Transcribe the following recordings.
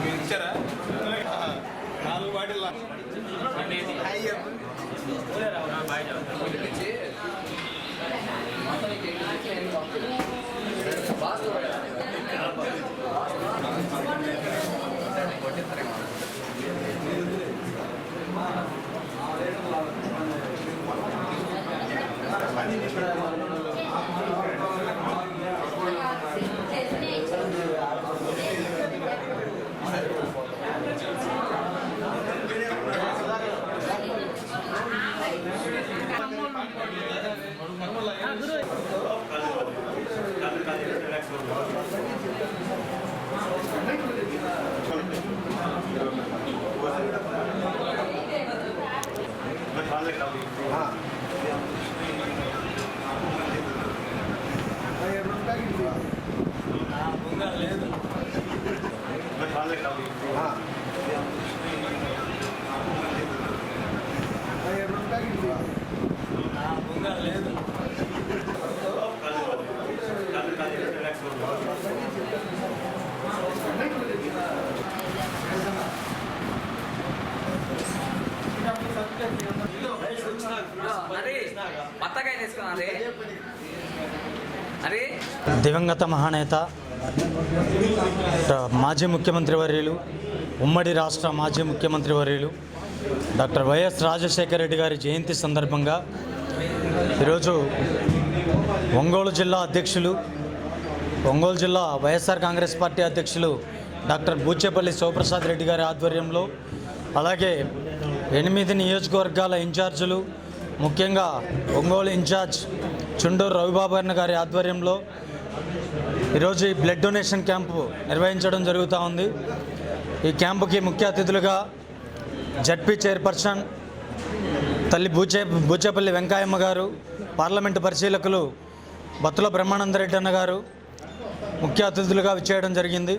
మీరు ఇచ్చారా? నాలుగు బాటిల్ అరే 感じで。దివంగత మహానేత మాజీ ముఖ్యమంత్రి వర్యులు ఉమ్మడి రాష్ట్ర మాజీ ముఖ్యమంత్రి వర్యులు డాక్టర్ వైఎస్ రాజశేఖర రెడ్డి గారి జయంతి సందర్భంగా ఈరోజు ఒంగోలు జిల్లా అధ్యక్షులు ఒంగోలు జిల్లా వైఎస్ఆర్ కాంగ్రెస్ పార్టీ అధ్యక్షులు డాక్టర్ బూచేపల్లి శివప్రసాద్ రెడ్డి గారి ఆధ్వర్యంలో అలాగే ఎనిమిది నియోజకవర్గాల ఇన్ఛార్జీలు ముఖ్యంగా ఒంగోలు ఇన్ఛార్జ్ చుండూరు రవిబాబర్ణ గారి ఆధ్వర్యంలో ఈరోజు ఈ బ్లడ్ డొనేషన్ క్యాంపు నిర్వహించడం జరుగుతూ ఉంది. ఈ క్యాంపుకి ముఖ్య అతిథులుగా జడ్పీ చైర్పర్సన్ తల్లి బూచే బూచేపల్లి వెంకాయమ్మ గారు పార్లమెంటు పరిశీలకులు బత్తుల బ్రహ్మానందరెడ్డి అన్న గారు ముఖ్య అతిథులుగా విచ్చేయడం జరిగింది.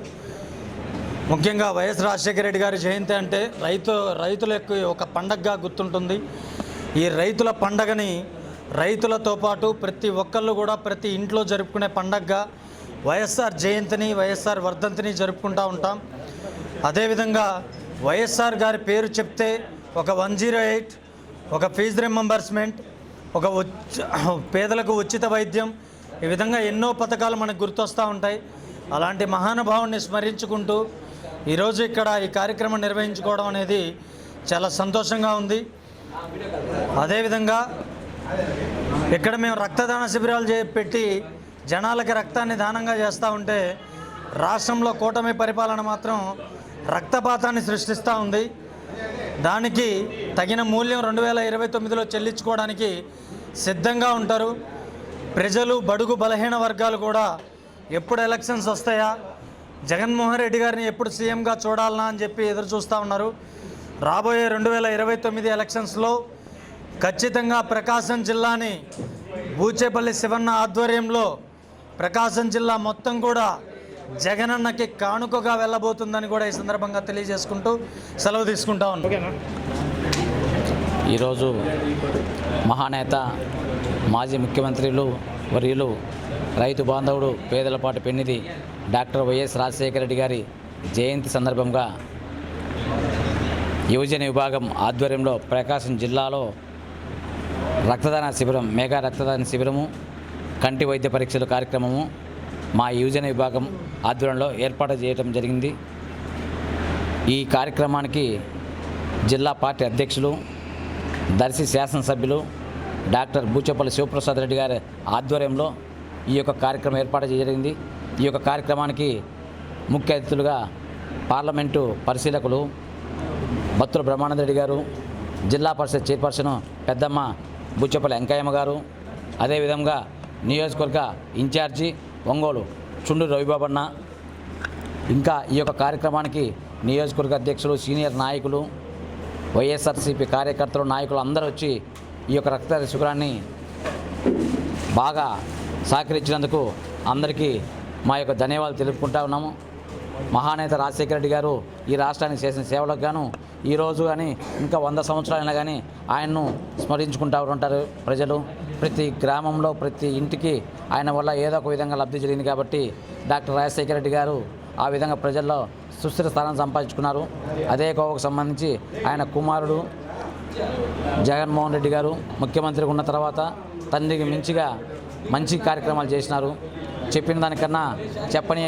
ముఖ్యంగా వైఎస్ రాజశేఖర రెడ్డి గారి జయంతి అంటే రైతు రైతులకు ఒక పండగగా గుర్తుంటుంది. ఈ రైతుల పండగని రైతులతో పాటు ప్రతి ఒక్కళ్ళు కూడా ప్రతి ఇంట్లో జరుపుకునే పండగగా వైఎస్ఆర్ జయంతిని వైఎస్ఆర్ వర్ధంతిని జరుపుకుంటూ ఉంటాం. అదేవిధంగా వైఎస్ఆర్ గారి పేరు చెప్తే ఒక వన్ జీరో ఎయిట్ ఒక ఫీజు రింబంబర్స్మెంట్ ఒక ఉచ్- పేదలకు ఉచిత వైద్యం ఈ విధంగా ఎన్నో పథకాలు మనకు గుర్తొస్తూ ఉంటాయి. అలాంటి మహానుభావుని స్మరించుకుంటూ ఈరోజు ఇక్కడ ఈ కార్యక్రమం నిర్వహించుకోవడం అనేది చాలా సంతోషంగా ఉంది. అదేవిధంగా ఇక్కడ మేము రక్తదాన శిబిరాలు చే పెట్టి జనాలకి రక్తాన్ని దానంగా చేస్తూ ఉంటే రాష్ట్రంలో కూటమి పరిపాలన మాత్రం రక్తపాతాన్ని సృష్టిస్తూ ఉంది. దానికి తగిన మూల్యం రెండు వేల ఇరవై తొమ్మిదిలో చెల్లించుకోవడానికి సిద్ధంగా ఉంటారు. ప్రజలు బడుగు బలహీన వర్గాలు కూడా ఎప్పుడు ఎలక్షన్స్ వస్తాయా? జగన్మోహన్ రెడ్డి గారిని ఎప్పుడు సీఎంగా చూడాలనా అని చెప్పి ఎదురు చూస్తూ ఉన్నారు. రాబోయే రెండు వేల ఇరవై తొమ్మిది ఎలక్షన్స్లో ఖచ్చితంగా ప్రకాశం జిల్లాని బూచేపల్లి శివన్న ఆధ్వర్యంలో ప్రకాశం జిల్లా మొత్తం కూడా జగనన్నకి కానుకగా వెళ్ళబోతుందని కూడా ఈ సందర్భంగా తెలియజేసుకుంటూ సెలవు తీసుకుంటా ఉన్నాను ఈరోజు మహానేత మాజీ ముఖ్యమంత్రులు వర్యులు రైతు బాంధవుడు పేదలపాటి పెన్నిది డాక్టర్ వైఎస్ రాజశేఖర రెడ్డి గారి జయంతి సందర్భంగా యువజన విభాగం ఆధ్వర్యంలో ప్రకాశం జిల్లాలో రక్తదాన శిబిరం మెగా రక్తదాన శిబిరము కంటి వైద్య పరీక్షల కార్యక్రమము మా యువజన విభాగం ఆధ్వర్యంలో ఏర్పాటు చేయడం జరిగింది. ఈ కార్యక్రమానికి జిల్లా పార్టీ అధ్యక్షులు దర్శి శాసనసభ్యులు డాక్టర్ బూచపల్లి శివప్రసాద్ రెడ్డి గారి ఆధ్వర్యంలో ఈ యొక్క కార్యక్రమం ఏర్పాటు జరిగింది. ఈ యొక్క కార్యక్రమానికి ముఖ్య అతిథులుగా పార్లమెంటు పరిశీలకులు బత్తుల బ్రహ్మానందరెడ్డి గారు జిల్లా పరిషత్ చైర్పర్సన్ పెద్దమ్మ బుచ్చపల్లి వెంకయ్యమ్మ గారు అదేవిధంగా నియోజకవర్గ ఇన్ఛార్జి ఒంగోలు చుండు రవిబాబన్న. ఇంకా ఈ యొక్క కార్యక్రమానికి నియోజకవర్గ అధ్యక్షులు సీనియర్ నాయకులు వైఎస్ఆర్సీపీ కార్యకర్తలు నాయకులు అందరూ వచ్చి ఈ యొక్క రక్త శిబిరాన్ని బాగా సహకరించినందుకు అందరికీ మా యొక్క ధన్యవాదాలు తెలుపుకుంటా ఉన్నాము. మహానేత రాజశేఖర రెడ్డి గారు ఈ రాష్ట్రానికి చేసిన సేవలకు గాను ఈరోజు కానీ ఇంకా వంద సంవత్సరాలైనా కానీ ఆయన్ను స్మరించుకుంటూ ఉంటారు ప్రజలు. ప్రతి గ్రామంలో ప్రతి ఇంటికి ఆయన వల్ల ఏదో ఒక విధంగా లబ్ధి జరిగింది కాబట్టి డాక్టర్ రాజశేఖర రెడ్డి గారు ఆ విధంగా ప్రజల్లో సుస్థిర స్థానం సంపాదించుకున్నారు. అదే కోవకు సంబంధించి ఆయన కుమారుడు జగన్మోహన్ రెడ్డి గారు ముఖ్యమంత్రి ఉన్న తర్వాత తండ్రికి మించిగా మంచి కార్యక్రమాలు చేసినారు. చెప్పిన దానికన్నా చెప్పని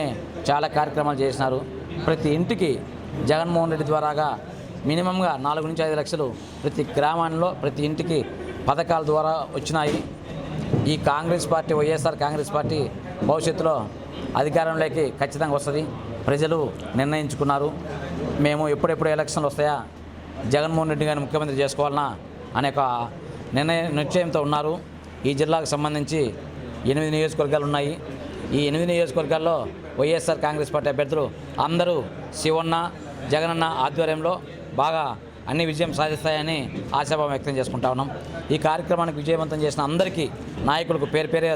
చాలా కార్యక్రమాలు చేసినారు. ప్రతి ఇంటికి జగన్మోహన్ రెడ్డి ద్వారాగా మినిమంగా నాలుగు నుంచి ఐదు లక్షలు ప్రతి గ్రామంలో ప్రతి ఇంటికి పథకాల ద్వారా వచ్చినాయి. ఈ Congress party YSR Congress party భవిష్యత్తులో అధికారంలోకి ఖచ్చితంగా వస్తుంది. ప్రజలు నిర్ణయించుకున్నారు. మేము ఎప్పుడెప్పుడు ఎలక్షన్లు వస్తాయా జగన్మోహన్ రెడ్డి గారిని ముఖ్యమంత్రి చేసుకోవాలన్నా అనే ఒక నిర్ణయ నిశ్చయంతో ఉన్నారు. ఈ జిల్లాకు సంబంధించి ఎనిమిది నియోజకవర్గాలు ఉన్నాయి. ఈ ఎనిమిది నియోజకవర్గాల్లో వైఎస్ఆర్ కాంగ్రెస్ పార్టీ అభ్యర్థులు అందరూ శివన్న జగనన్న ఆధ్వర్యంలో బాగా అన్ని విజయం సాధిస్తాయని ఆశాభావం వ్యక్తం చేసుకుంటా ఉన్నాం. ఈ కార్యక్రమానికి విజయవంతం చేసిన అందరికీ నాయకులకు పేరు పేరే